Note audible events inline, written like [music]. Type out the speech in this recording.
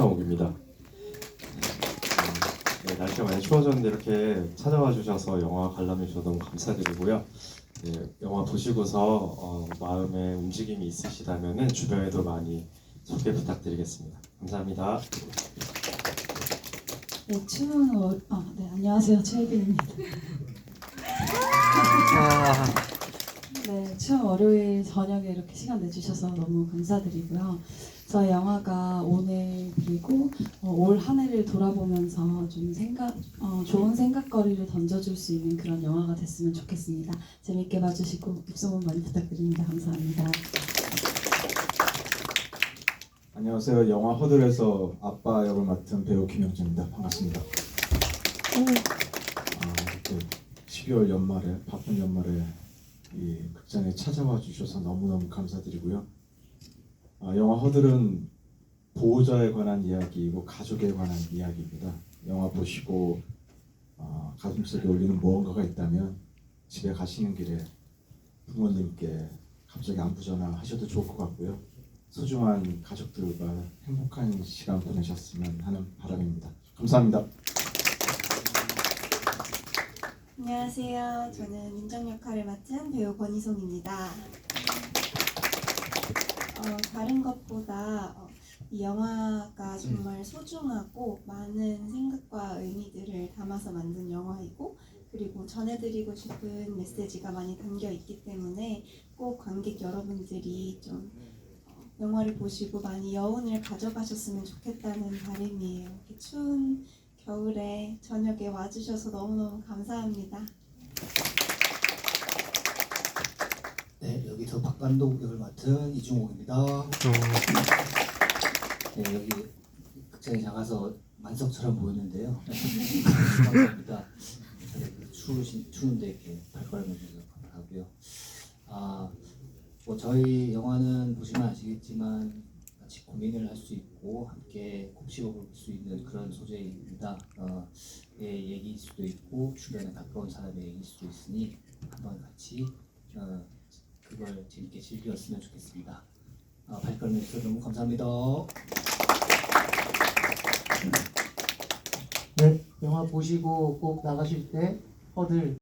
옥입니다. 네, 날씨가 많이 추워졌는데 이렇게 찾아와 주셔서 영화 관람해 주셔서 너무 감사드리고요. 네, 영화 보시고서 어, 마음에 움직임이 있으시다면 주변에도 많이 소개 부탁드리겠습니다. 감사합니다. 네, 추운 월, 아, 네, 안녕하세요. 최혜빈입니다. 네, 추운 월요일 저녁에 이렇게 시간 내주셔서 너무 감사드리고요. 저희 영화가 오늘 어, 올 한 해를 돌아보면서 좀 생각, 어, 좋은 생각거리를 던져줄 수 있는 그런 영화가 됐으면 좋겠습니다. 재밌게 봐주시고 입소문 많이 부탁드립니다. 감사합니다. 안녕하세요. 영화 허들에서 아빠 역을 맡은 배우 김영준입니다. 반갑습니다. 아, 이렇게 12월 연말에 바쁜 연말에 이 극장에 찾아와 주셔서 너무너무 감사드리고요. 아, 영화 허들은 보호자에 관한 이야기이고 가족에 관한 이야기입니다. 영화 보시고 아, 가슴속에 울리는 무언가가 있다면 집에 가시는 길에 부모님께 갑자기 안부 전화 하셔도 좋을 것 같고요. 소중한 가족들과 행복한 시간 보내셨으면 하는 바람입니다. 감사합니다. 안녕하세요. 저는 민정 역할을 맡은 배우 권희송입니다. 어, 다른 것보다 어, 이 영화가 정말 소중하고 많은 생각과 의미들을 담아서 만든 영화이고 그리고 전해드리고 싶은 메시지가 많이 담겨 있기 때문에 꼭 관객 여러분들이 좀 어, 영화를 보시고 많이 여운을 가져가셨으면 좋겠다는 바람이에요. 이렇게 추운 겨울에 저녁에 와주셔서 너무너무 감사합니다. 네, 여기서 박감독 역을 맡은 이중옥입니다. 네, 여기 극장이 작아서 만석처럼 보이는데요. [laughs] 감사합니다. 네, 추우신, 추운데 이렇게 발걸음해 주셔서 감사하고요. 아, 뭐 저희 영화는 보시면 아시겠지만 같이 고민을 할 수 있고 함께 곱씹어 볼 수 있는 그런 소재입니다. 어, 예, 얘기일 수도 있고 주변에 가까운 사람의 얘기일 수도 있으니 한번 같이 어, 그걸 재밌게 즐겼으면 좋겠습니다. 아, 발걸음해 주셔서 너무 감사합니다. 네, 영화 보시고 꼭 나가실 때 허들